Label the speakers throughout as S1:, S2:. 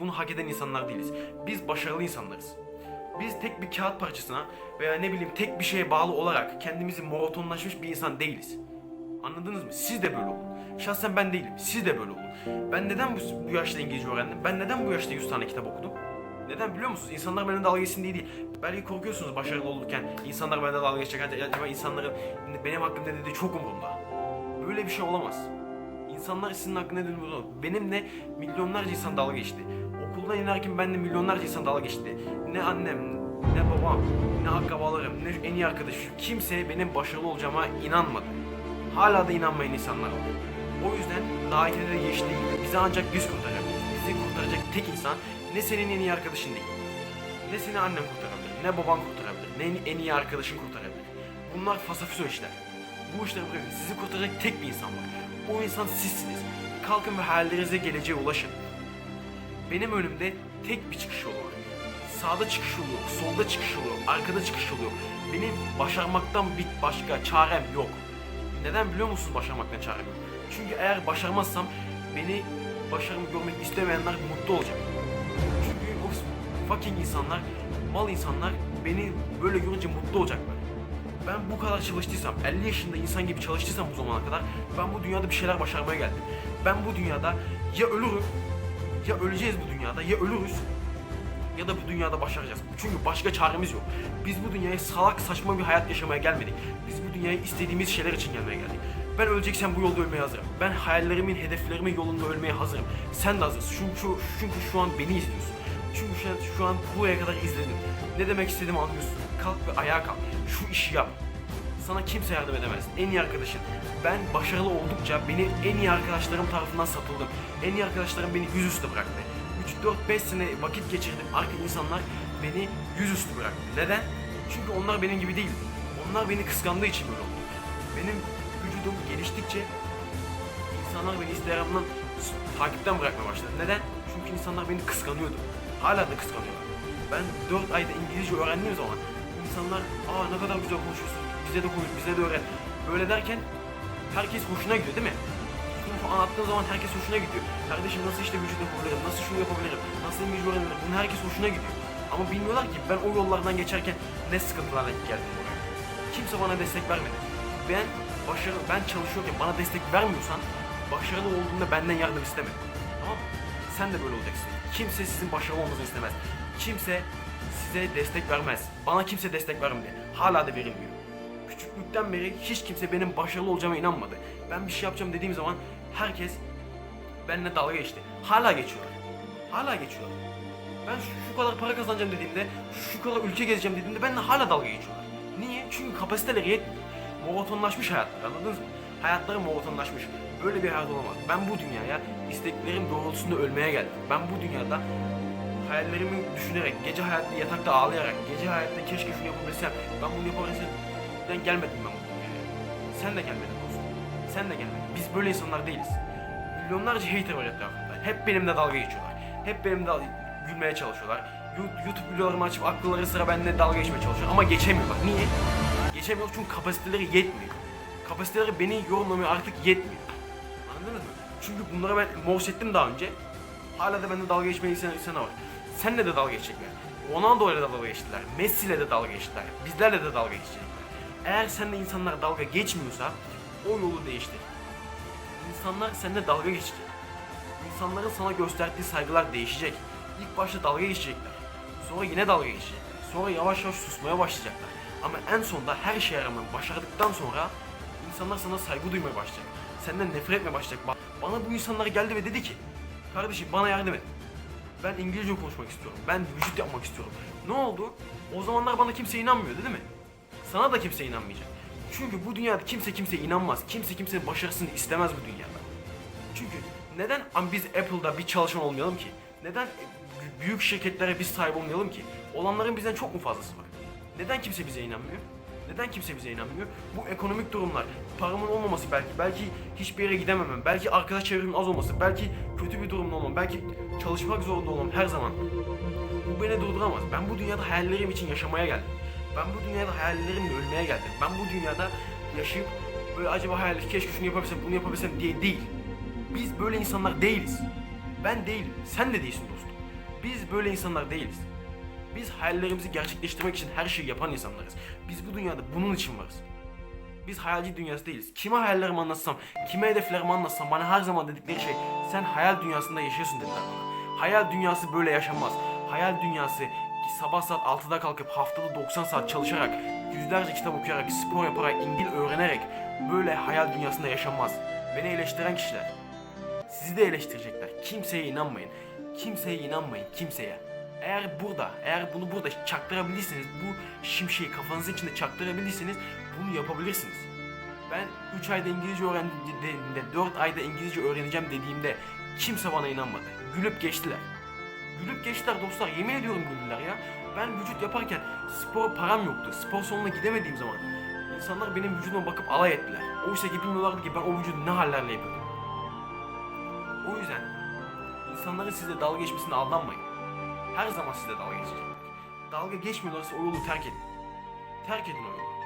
S1: Bunu hak eden insanlar değiliz. Biz başarılı insanlarız. Biz tek bir kağıt parçasına veya ne bileyim tek bir şeye bağlı olarak kendimizi monotonlaşmış bir insan değiliz. Anladınız mı? Siz de böyle olun. Şahsen ben değilim. Siz de böyle olun. Ben neden bu, bu yaşta İngilizce öğrendim? Ben neden bu yaşta 100 tane kitap okudum? Neden biliyor musunuz? İnsanlar benimle dalga geçsin diye değil. Belki korkuyorsunuz başarılı olurken insanlar benimle dalga geçecek. Acaba insanların benim hakkımda dediği çok umurumda. Böyle bir şey olamaz. İnsanlar sizin hakkında dediğini. Benimle milyonlarca insan dalga geçti. Okuldan inerken benimle milyonlarca insan dalga geçti. Ne annem, ne babam, ne akrabalarım, ne en iyi arkadaşım. Kimse benim başarılı olacağıma inanmadı. Hala da inanmayan insanlar var. O yüzden daha de geçti gibi bizi ancak biz kurtarabiliriz. Bizi kurtaracak tek insan ne senin en iyi arkadaşın değil. Ne seni annen kurtarabilir, ne baban kurtarabilir, ne en iyi arkadaşın kurtarabilir. Bunlar fasafiso işler. Bu işleri bırakın. Sizi kurtaracak tek bir insan var. O insan sizsiniz. Kalkın ve hayallerinize geleceğe ulaşın. Benim önümde tek bir çıkış yolu var. Sağda çıkış yolu yok, solda çıkış yolu yok, arkada çıkış yolu yok. Benim başarmaktan bir başka çarem yok. Neden biliyor musunuz başarmaktan çarem yok? Çünkü eğer başarmazsam beni başarımı görmek istemeyenler mutlu olacak. Çünkü o fucking insanlar, mal insanlar beni böyle görünce mutlu olacaklar. Ben bu kadar çalıştıysam, 50 yaşında insan gibi çalıştıysam bu zamana kadar ben bu dünyada bir şeyler başarmaya geldim. Ben bu dünyada ya ölürüm, ya öleceğiz bu dünyada, ya ölürüz ya da bu dünyada başaracağız. Çünkü başka çaremiz yok. Biz bu dünyaya salak saçma bir hayat yaşamaya gelmedik. Biz bu dünyaya istediğimiz şeyler için gelmeye geldik. Ben öleceksem bu yolda ölmeye hazırım. Ben hayallerimin, hedeflerimin yolunda ölmeye hazırım. Sen de hazırsın. Çünkü, çünkü şu an beni izliyorsun. Çünkü şu an, şu an buraya kadar izledim. Ne demek istediğimi anlıyorsun. Kalk ve ayağa kalk. Şu işi yap. Sana kimse yardım edemez. En iyi arkadaşın. Ben başarılı oldukça beni en iyi arkadaşlarım tarafından satıldım. En iyi arkadaşlarım beni yüzüstü bıraktı. 3-4-5 sene vakit geçirdim. Arka insanlar beni yüzüstü bıraktı. Neden? Çünkü onlar benim gibi değildi. Onlar beni kıskandığı için böyle oldu. Benim vücudum geliştikçe insanlar beni Instagram'dan takipten bırakmaya başladı. Neden? Çünkü insanlar beni kıskanıyordu. Hala da kıskanıyorlar. Ben 4 ayda İngilizce öğrendiğim zaman insanlar aa ne kadar güzel konuşuyorsun, bize de konuş, bize de öğret. Böyle derken herkes hoşuna gidiyor değil mi? Anlattığın zaman herkes hoşuna gidiyor. Kardeşim nasıl işte vücut yapabilirim, nasıl şunu yapabilirim, nasıl İngilizce öğrenirim, bunu herkes hoşuna gidiyor. Ama bilmiyorlar ki ben o yollardan geçerken ne sıkıntılarla geldim buraya. Kimse bana destek vermedi. Ben başarılı, ben çalışıyorken bana destek vermiyorsan başarılı olduğunda benden yardım isteme. Tamam mı? Sen de böyle olacaksın. Kimse sizin başarılı olmanızı istemez. Kimse size destek vermez. Bana kimse destek vermedi. Hala da verilmiyor. Küçüklükten beri hiç kimse benim başarılı olacağıma inanmadı. Ben bir şey yapacağım dediğim zaman herkes benimle dalga geçti. Hala geçiyorlar. Hala geçiyorlar. Ben şu, kadar para kazanacağım dediğimde, şu kadar ülke gezeceğim dediğimde benimle hala dalga geçiyorlar. Niye? Çünkü kapasiteleri yetmiyor. Monotonlaşmış hayatlar anladınız mı? Hayatları monotonlaşmış. Böyle bir hayat olamaz. Ben bu dünyaya isteklerim doğrultusunda ölmeye geldim. Ben bu dünyada hayallerimi düşünerek, gece hayatta yatakta ağlayarak, gece hayatta keşke şunu yapabilsem, ben bunu yapabilsem ben gelmedim ben bu. Sen de gelmedin dostum. Sen de gelmedin. Biz böyle insanlar değiliz. Milyonlarca hater var etrafımda. Hep benimle dalga geçiyorlar. Hep benimle gülmeye çalışıyorlar. YouTube videolarımı açıp akılları sıra benimle dalga geçmeye çalışıyor. Ama geçemiyorlar. Niye? Geçemiyor çünkü kapasiteleri yetmiyor. Kapasiteleri beni yorumlamaya artık yetmiyor. Anladınız mı? Çünkü bunlara ben mors ettim daha önce. Hala da bende dalga geçmeyen insan, insana var. Seninle de dalga geçecekler. Ronaldo'yla da dalga geçtiler. Messi'yle de dalga geçtiler. Bizlerle de dalga geçecekler. Eğer seninle insanlar dalga geçmiyorsa o yolu değiştir. İnsanlar seninle dalga geçecek. İnsanların sana gösterdiği saygılar değişecek. İlk başta dalga geçecekler. Sonra yine dalga geçecekler. Sonra yavaş yavaş susmaya başlayacaklar. Ama en sonunda her şeye rağmen başardıktan sonra insanlar sana saygı duymaya başlayacak. Senden nefret etmeye başlayacak. Ba- Bana bu insanlar geldi ve dedi ki Kardeşim bana yardım et. Ben İngilizce konuşmak istiyorum. Ben vücut yapmak istiyorum. Ne oldu? O zamanlar bana kimse inanmıyordu değil mi? Sana da kimse inanmayacak. Çünkü bu dünyada kimse kimseye inanmaz. Kimse kimsenin başarısını istemez bu dünyada. Çünkü neden biz Apple'da bir çalışan olmayalım ki? Neden büyük şirketlere biz sahip olmayalım ki? Olanların bizden çok mu fazlası var? Neden kimse bize inanmıyor? Neden kimse bize inanmıyor? Bu ekonomik durumlar, paramın olmaması belki, belki hiçbir yere gidememem, belki arkadaş çevremin az olması, belki kötü bir durumda olmam, belki çalışmak zorunda olmam her zaman. Bu beni durduramaz. Ben bu dünyada hayallerim için yaşamaya geldim. Ben bu dünyada hayallerimle ölmeye geldim. Ben bu dünyada yaşayıp böyle acaba hayal keşke şunu yapabilsem, bunu yapabilsem diye değil. Biz böyle insanlar değiliz. Ben değilim. Sen de değilsin dostum. Biz böyle insanlar değiliz. Biz hayallerimizi gerçekleştirmek için her şeyi yapan insanlarız. Biz bu dünyada bunun için varız. Biz hayalci dünyası değiliz. Kime hayallerimi anlatsam, kime hedeflerimi anlatsam bana her zaman dedikleri şey sen hayal dünyasında yaşıyorsun dediler bana. Hayal dünyası böyle yaşanmaz. Hayal dünyası sabah saat 6'da kalkıp haftada 90 saat çalışarak, yüzlerce kitap okuyarak, spor yaparak, İngil öğrenerek böyle hayal dünyasında yaşanmaz. Beni eleştiren kişiler. Sizi de eleştirecekler. Kimseye inanmayın. Kimseye inanmayın. Kimseye. Eğer burada, eğer bunu burada çaktırabilirsiniz, bu şimşeği kafanızın içinde çaktırabilirsiniz, bunu yapabilirsiniz. Ben 3 ayda İngilizce öğrendiğimde, 4 ayda İngilizce öğreneceğim dediğimde kimse bana inanmadı. Gülüp geçtiler. Gülüp geçtiler dostlar, yemin ediyorum güldüler ya. Ben vücut yaparken spor param yoktu. Spor salonuna gidemediğim zaman insanlar benim vücuduma bakıp alay ettiler. Oysa ki bilmiyorlardı ki ben o vücudu ne hallerle yapıyordum. O yüzden insanların size dalga geçmesine aldanmayın. Her zaman size dalga geçecekler. Dalga geçmiyorlarsa o yolu terk edin. Terk edin o yolu.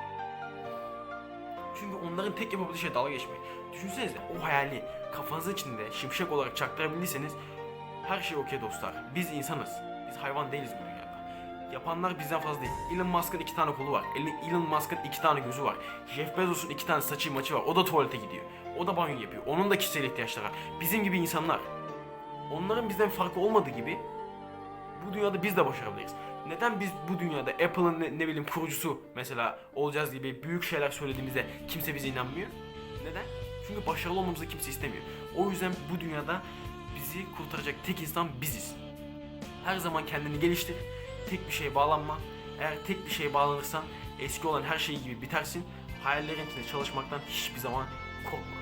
S1: Çünkü onların tek yapabildiği şey dalga geçmek. Düşünsenize o hayali kafanızın içinde şimşek olarak çaktırabilirseniz her şey okey dostlar. Biz insanız. Biz hayvan değiliz bu dünyada. Yapanlar bizden fazla değil. Elon Musk'ın iki tane kolu var. Elon Musk'ın iki tane gözü var. Jeff Bezos'un iki tane saçı maçı var. O da tuvalete gidiyor. O da banyo yapıyor. Onun da kişisel ihtiyaçları var. Bizim gibi insanlar. Onların bizden farkı olmadığı gibi bu dünyada biz de başarabiliriz. Neden biz bu dünyada Apple'ın ne, ne bileyim kurucusu mesela olacağız gibi büyük şeyler söylediğimizde kimse bize inanmıyor? Neden? Çünkü başarılı olmamızı kimse istemiyor. O yüzden bu dünyada bizi kurtaracak tek insan biziz. Her zaman kendini geliştir. Tek bir şeye bağlanma. Eğer tek bir şeye bağlanırsan eski olan her şey gibi bitersin. Hayallerin içinde çalışmaktan hiçbir zaman korkma.